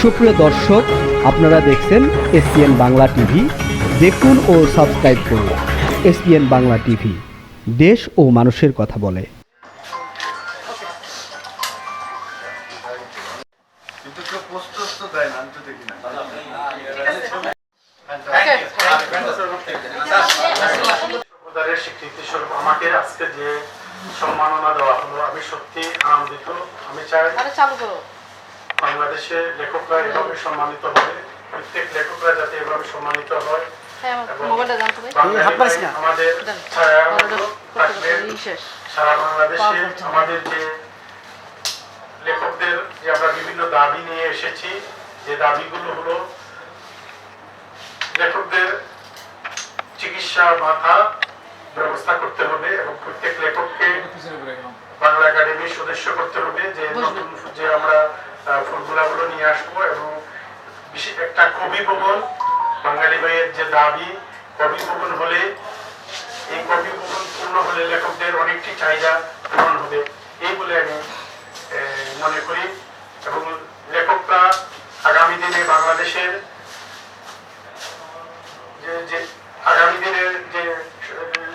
সুপ্রিয় দর্শক আপনারা দেখছেন এসপিএন বাংলা টিভি। দেখুন ও সাবস্ক্রাইব করুন এসপিএন বাংলা টিভি। দেশ ও মানুষের কথা বলে। স্বীকৃতি স্বরূপ আমাকে আজকে যে সম্মাননা দেওয়া হলো আমি সত্যি আনন্দিত। আমি চাই আরে চালু করো। বাংলাদেশে লেখকরা এভাবে সম্মানিত হবে প্রত্যেক লেখকরা যাতে এভাবে সম্মানিত হয়। হ্যাঁ? আমাদের সারা বাংলাদেশে। আমাদের যে লেখকদের যে আমরা বিভিন্ন দাবি নিয়ে এসেছি যে দাবিগুলো হলো লেখকদের চিকিৎসা মাথা ব্যবস্থা করতে হবে এবং প্রত্যেক লেখককে বাংলা একাডেমির সদস্য করতে হবে যে নতুন যে আমরা ফুলগুলাগুলো নিয়ে আসব এবং একটা কবি ভবন, বাঙালি ভাইয়ের যে দাবি, কবি ভবন হলে, এই কবি ভবন পূর্ণ হলে লেখকদের অনেকটি চাহিদা পূরণ হবে। এই বলে আমি মনে করি। এবং লেখকরা আগামী দিনে বাংলাদেশের যে যে আগামী দিনের যে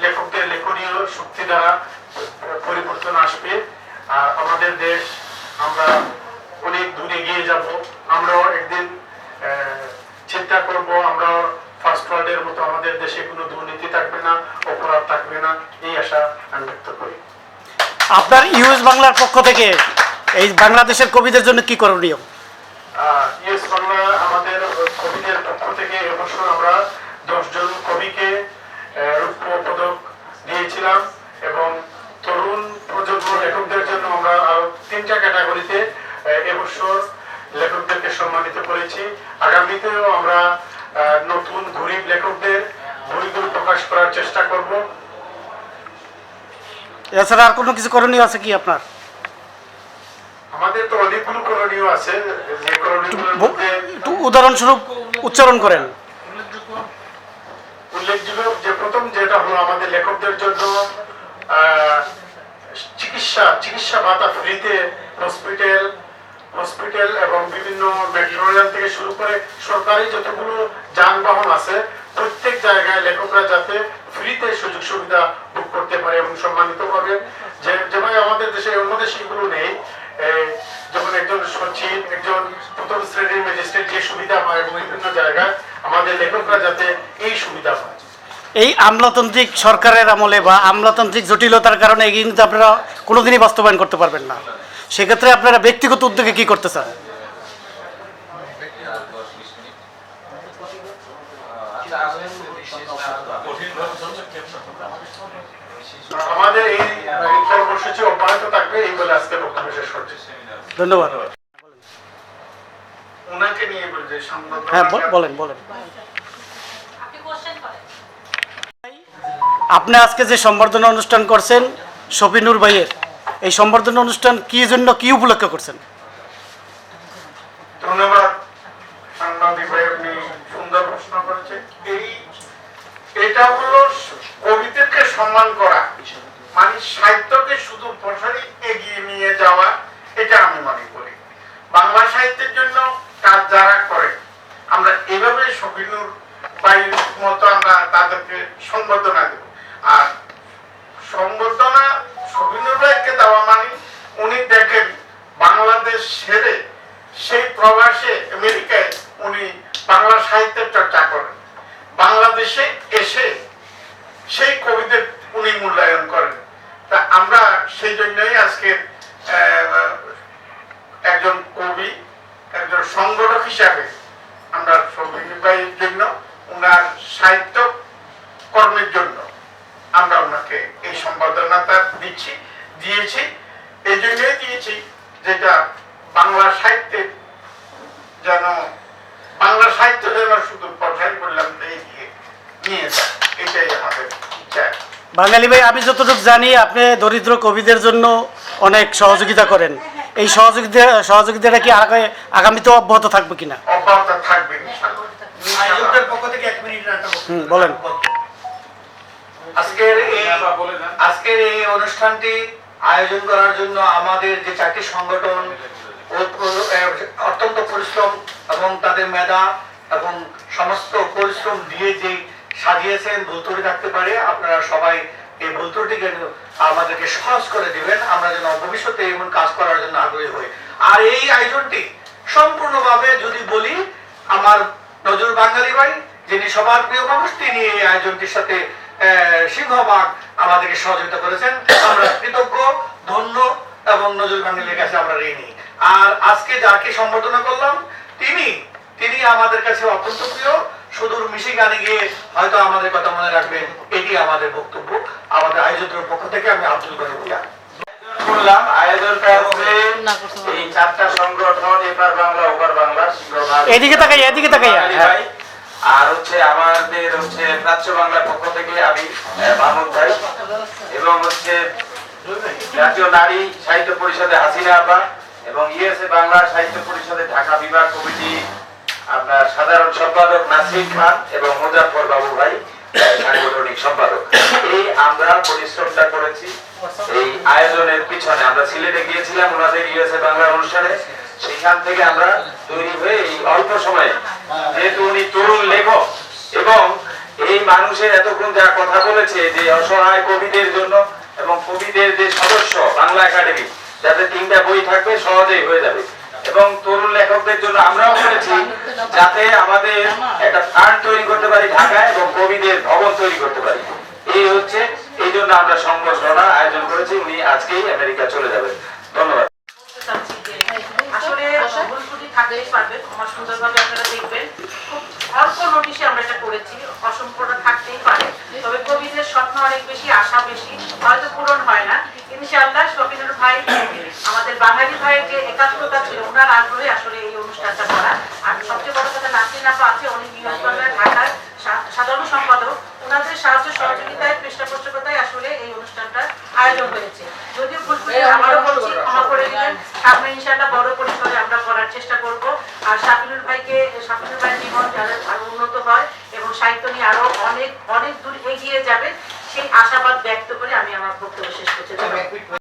লেখকদের লেখনীয় শক্তি দ্বারা পরিবর্তন আসবে। আর আমাদের দেশ, আমরা এগিয়ে যাব। আমরাও একদিন চিন্তা করব আমরা ফার্স্ট ওয়ার্ল্ডের মতো আমাদের দেশে কোনো দুর্নীতি থাকবে না অপরাধ থাকবে না এই আশা আমি ব্যক্ত করি। আপনার ইউএস বাংলার পক্ষ থেকে এই বাংলাদেশের কবিদের জন্য কি করণীয়? ইউএস বাংলা আমাদের কবিদের পক্ষ থেকে এবছর আমরা দশজন কবিকে আহ, রৌপ্য পদক দিয়েছিলাম এবং তরুণ প্রজন্ম লেখকদের জন্য আমরা আরও তিনটা ক্যাটাগরিতে আহ, এবছর লেখকদেরকে সম্মানিত করেছি আগামীতেও আমরা আহ, নতুন গরিব লেখকদের বইগুলো প্রকাশ করার চেষ্টা করব। এছাড়া আর কোনো কিছু করণীয় আছে কি আপনার? আমাদের তো অনেকগুলো করণীয় আছে। যে করণীয়গুলোর একটু উদাহরণস্বরূপ উচ্চারণ করেন। উল্লেখযোগ্য যে প্রথম যেটা হলো আমাদের লেখকদের জন্য চিকিৎসা চিকিৎসা ভাতা ফ্রিতে হসপিটাল হসপিটাল এবং বিভিন্ন মেট্রো রেল থেকে শুরু করে সরকারি যতগুলো যানবাহন আছে, প্রত্যেক জায়গায় লেখকরা যাতে ফ্রিতে সুযোগ সুবিধা ভোগ করতে পারে এবং সম্মানিত হবে। যে যেভাবে আমাদের দেশে অন্য দেশে এগুলো নেই যেমন একজন সচিব, একজন প্রথম শ্রেণির ম্যাজিস্ট্রেট যে সুবিধা পায় এবং বিভিন্ন জায়গায় আমাদের লেখকরা যাতে এই সুবিধা পায়। এই আমলাতান্ত্রিক সরকারের আমলে বা আমলাতান্ত্রিক জটিলতার কারণে এগিয়ে কিন্তু আপনারা কোনোদিনই বাস্তবায়ন করতে পারবেন না। সেক্ষেত্রে আপনারা ব্যক্তিগত উদ্যোগে কি করতে চান? আমাদের এই এই কর্মসূচি অব্যাহত থাকবে এই বলে আজকে বক্তব্য শেষ করছি। ধন্যবাদ। ওনাকে নিয়ে বলি হ্যাঁ বলেন বলেন। আপনি আজকে যে সম্বর্ধনা অনুষ্ঠান করছেন শফিনুর ভাইয়ের। এই সম্বর্ধনা অনুষ্ঠান কি জন্য কি উপলক্ষ করছেন? ধন্যবাদ। এটা হলো কবিদেরকে সম্মান করা। মানে সাহিত্যকে শুধু প্রসারী এগিয়ে সেই জন্যই আজকে একজন কবি, একজন সংগঠক হিসাবে আমরা সৌমিক জন্য, ওনার সাহিত্য কর্মের জন্য আমরা ওনাকে এই সম্বর্ধনাটা দিচ্ছি, দিয়েছি। এই জন্যই দিয়েছি যেটা বাংলা সাহিত্যের যেন, বাংলা সাহিত্য যেন শুধু প্রসারী করলাম এই দিয়ে নিয়ে এটাই আমাদের বাঙালি ভাই আমি যতটুকু জানি আপনি দরিদ্র কবিদের জন্য অনেক সহযোগিতা করেন। এই সহযোগিতা সহযোগিতাটা কি আগে- আগামীতেও অব্যাহত থাকবে কিনা? অব্যাহত থাকবে। হুম, বলেন। আজকের এই আজকের এই অনুষ্ঠানটি আয়োজন করার জন্য আমাদের যে চারটি সংগঠন অত্যন্ত পরিশ্রম এবং তাদের মেধা এবং সমস্ত পরিশ্রম দিয়ে যে সাজিয়েছেন ভুল ত্রুটি থাকতে পারে। আপনারা সবাই এই ভুল ত্রুটিকে আমাদেরকে সহজ করে দিবেন। আমরা যেন ভবিষ্যতে এমন কাজ করার জন্য আগ্রহী হই। আর এই আয়োজনটি সম্পূর্ণভাবে যদি বলি আমার নজরুল বাঙালি ভাই যিনি সবার প্রিয় মানুষ তিনি এই আয়োজনটির সাথে আহ, সিংহভাগ আমাদেরকে সহযোগিতা করেছেন। আমরা কৃতজ্ঞ ধন্য এবং নজরুল বাঙালির কাছে আমরা ঋণী। আর আজকে যাকে সম্বর্ধনা করলাম তিনি তিনি আমাদের কাছে অত্যন্ত প্রিয়। মিশিগানে গিয়ে হয়তো আমাদের কথা মনে রাখবেন এটি আমাদের বক্তব্য। আমাদের আয়োজকের পক্ষ থেকে আমি আব্দুল গনি ভুইয়া। আয়োজনটা হচ্ছে না এই চারটা সংগঠন এপার বাংলা ওপার বাংলা এদিকে তাকাই এদিকে তাকাই। আর হচ্ছে আমাদের হচ্ছে প্রাচ্য বাংলার পক্ষ থেকে আমি মাহমুদ ভাই। এবং হচ্ছে জাতীয় নারী সাহিত্য পরিষদে হাসিনা আপা এবং ইএসএ বাংলা সাহিত্য পরিষদে ঢাকা বিভাগ কমিটি আপনার সাধারণ সম্পাদক নাসির খান এবং মুজাফর বাবু ভাই, সাংগঠনিক সম্পাদক। এই আমরা পরিশ্রমটা করেছি। এই আয়োজনের পিছনে আমরা সিলেটে গিয়েছিলাম, ওনাদের ইউএসএ বাংলা অনুষ্ঠানে। সেখান থেকে আমরা তৈরি হয়ে এই অল্প সময়ে, যেহেতু উনি তরুণ লেখক এবং এই মানুষের এতক্ষণ যা কথা বলেছে, যে অসহায় কবিদের জন্য এবং কবিদের যে সদস্য বাংলা একাডেমি, যাতে তিনটা বই থাকবে, সহজেই হয়ে যাবে। লেখকদের জন্য আমরাও করেছি যাতে আমাদের একটা ফান্ড তৈরি করতে পারি ঢাকায় এবং কবিদের ভবন তৈরি করতে পারি। এই হচ্ছে, এই জন্য আমরা সংগঠন আয়োজন করেছি, উনি আজকেই আমেরিকা চলে যাবেন। ধন্যবাদ। হয় আমাদের বাঙালি যে একাত্মতা ছিল ওনার আগ্রহে আসলে এই অনুষ্ঠানটা করা। আর সবচেয়ে বড় কথা নাসরিন আপা আছে উনি নিউজ বাংলার ঢাকার সাধারণ সম্পাদক। ওনাদের সাহায্য সহযোগিতায় পৃষ্ঠপোষকতায় আসলে এই অনুষ্ঠানটা আয়োজন হয়েছে। যদিও করে আমারও বলছি ক্ষমা করে দিবেন। সামনে ইনশাআল্লাহ বড় পরিসরে আমরা করার চেষ্টা করব। আর শাফিনুর ভাইকে শাফিনুর ভাইয়ের জীবন যারা আরও উন্নত হয় এবং সাহিত্য নিয়ে আরও অনেক অনেক দূর এগিয়ে যাবে সেই আশাবাদ ব্যক্ত করে আমি আমার বক্তব্য শেষ করছি।